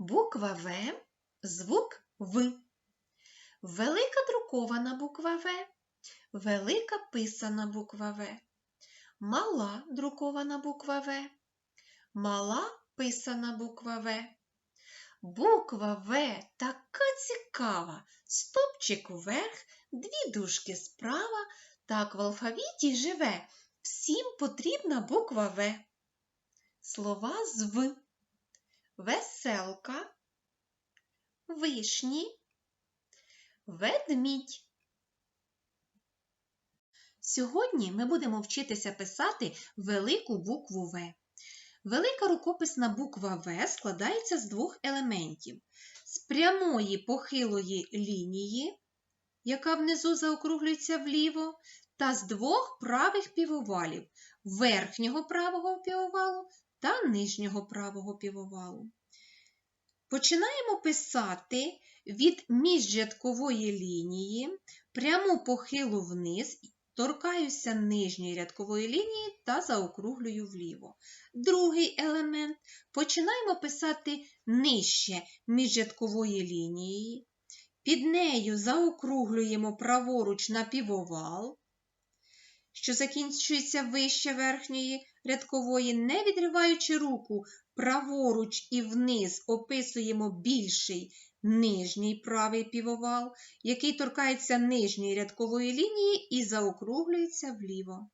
Буква В, звук В. Велика друкована буква В, велика писана буква В. Мала друкована буква В, мала писана буква В. Буква В така цікава. Стопчик вверх, дві дужки справа. Так в алфавіті живе. Всім потрібна буква В. Слова з В. Веселка, вишні, ведмідь. Сьогодні ми будемо вчитися писати велику букву В. Велика рукописна буква В складається з двох елементів: з прямої похилої лінії, яка внизу заокруглюється вліво, та з двох правих півовалів верхнього правого півовалу та нижнього правого півовалу. Починаємо писати від міжрядкової лінії пряму похилу вниз, торкаюся нижньої рядкової лінії та заокруглюю вліво. Другий елемент починаємо писати нижче міжрядкової лінії, під нею заокруглюємо праворуч на півовал, що закінчується вище верхньої рядкової, не відриваючи руку праворуч і вниз описуємо більший нижній правий півовал, який торкається нижньої рядкової лінії і заокруглюється вліво.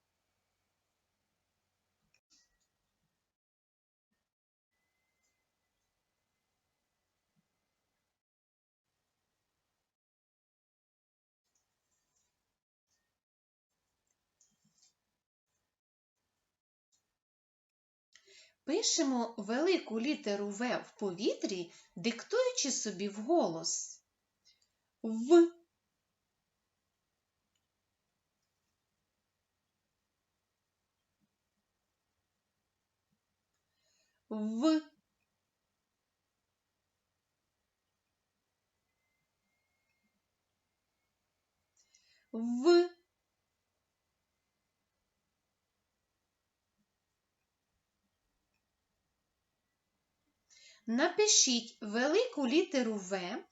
Пишемо велику літеру В в повітрі, диктуючи собі вголос. В. В. В. Напишіть велику літеру В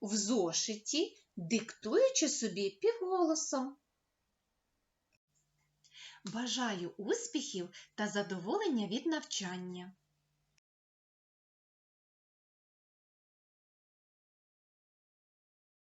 в зошиті, диктуючи собі півголосом. Бажаю успіхів та задоволення від навчання.